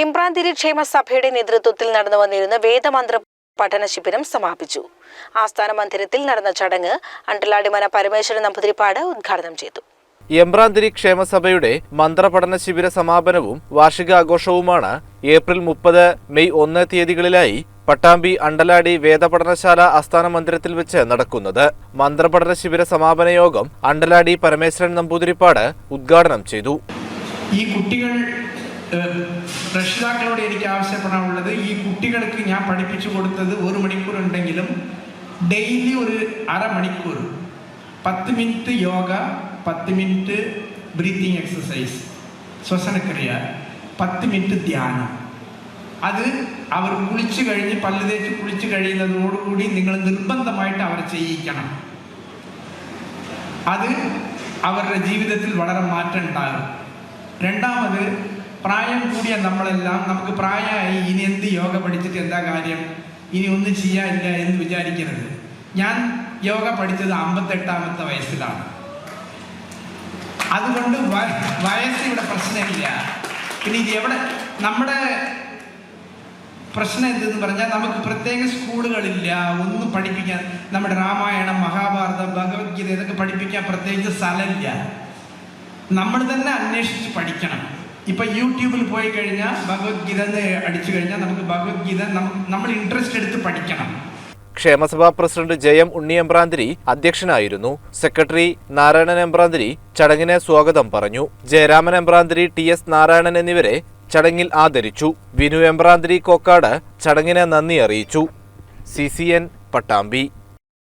ഇമ്രാന്തിരി ക്ഷേമ സഭയുടെ നേതൃത്വത്തിൽ നടന്നു വന്നിരുന്ന വേദമന്ത്ര പഠന ശിബിരം സമാപിച്ചു. ആസ്ഥാന മന്ദിരത്തിൽ നടന്ന ചടങ്ങ് അണ്ടലാടിമന പരമേശ്വരൻ നമ്പൂതിരിപ്പാട് ഉദ്ഘാടനം ചെയ്തു. എംബ്രാന്തിരി ക്ഷേമസഭയുടെ മന്ത്രപഠന ശിബിര സമാപനവും വാർഷികാഘോഷവുമാണ് ഏപ്രിൽ മുപ്പത് മെയ് ഒന്ന് തീയതികളിലായി പട്ടാമ്പി അണ്ടലാടി വേദപഠനശാല ആസ്ഥാന മന്ദിരത്തിൽ വെച്ച് നടക്കുന്നത്. മന്ത്രപഠന ശിബിര സമാപന യോഗം അണ്ടലാടി പരമേശ്വരൻ നമ്പൂതിരിപ്പാട് ഉദ്ഘാടനം ചെയ്തു. ഈ കുട്ടികൾ രക്ഷിതാക്കളോട് എനിക്ക് ആവശ്യപ്പെടാനുള്ളത് ഈ കുട്ടികൾക്ക് ഞാൻ പഠിപ്പിച്ചു കൊടുത്തത് ഒരു മണിക്കൂർ ഉണ്ടെങ്കിലും ഡെയിലി ഒരു അരമണിക്കൂർ പത്ത് മിനിറ്റ് യോഗ പത്ത് മിനിറ്റ് ബ്രീത്തിങ് എക്സസൈസ് ശ്വസനക്രിയ പത്ത് മിനിറ്റ് ധ്യാനം. അത് അവർ കുളിച്ചു കഴിഞ്ഞ് പല്ല് തേച്ച് കുളിച്ചു കഴിയുന്നതോടുകൂടി നിങ്ങൾ നിർബന്ധമായിട്ട് അവർ ചെയ്യിക്കണം. അത് അവരുടെ ജീവിതത്തിൽ വളരെ മാറ്റം ഉണ്ടാകും. രണ്ടാമത് പ്രായം കൂടിയ നമ്മളെല്ലാം നമുക്ക് പ്രായമായി ഇനി എന്ത് യോഗ പഠിച്ചിട്ട് എന്താ കാര്യം? ഇനി ഒന്നും ചെയ്യാനില്ല എന്ന് വിചാരിക്കരുത്. ഞാൻ യോഗ പഠിച്ചത് അമ്പത്തെട്ടാമത്തെ വയസ്സിലാണ്. അതുകൊണ്ട് വയസ്സ് ഇവിടെ പ്രശ്നമില്ല. പിന്നെ ഇത് എവിടെ നമ്മുടെ പ്രശ്നം എന്തെന്ന് പറഞ്ഞാൽ നമുക്ക് പ്രത്യേക സ്കൂളുകളില്ല ഒന്നും പഠിപ്പിക്കാൻ നമ്മുടെ രാമായണം മഹാഭാരതം ഭഗവത്ഗീത ഇതൊക്കെ പഠിപ്പിക്കാൻ പ്രത്യേകിച്ച് സ്ഥലമില്ല. നമ്മൾ തന്നെ അന്വേഷിച്ച് പഠിക്കണം. ഇപ്പൊ യൂട്യൂബിൽ പോയി കഴിഞ്ഞാൽ ഭഗവത്ഗീത അടിച്ചു കഴിഞ്ഞാൽ നമുക്ക് ഭഗവത്ഗീത നമ്മൾ ഇൻട്രസ്റ്റ് എടുത്ത് പഠിക്കണം. ക്ഷേമസഭാ പ്രസിഡന്റ് ജയം ഉണ്ണി അധ്യക്ഷനായിരുന്നു. സെക്രട്ടറി നാരായണൻ എമ്പ്രാന്തിരി ചടങ്ങിനെ സ്വാഗതം പറഞ്ഞു. ജയരാമൻ എമ്പ്രാന്തിരി ടി എസ് നാരായണൻ എന്നിവരെ ചടങ്ങിൽ ആദരിച്ചു. വിനു എമ്പ്രാന്തിരി കോക്കാട് ചടങ്ങിനെ നന്ദി അറിയിച്ചു. C C N Pattambi.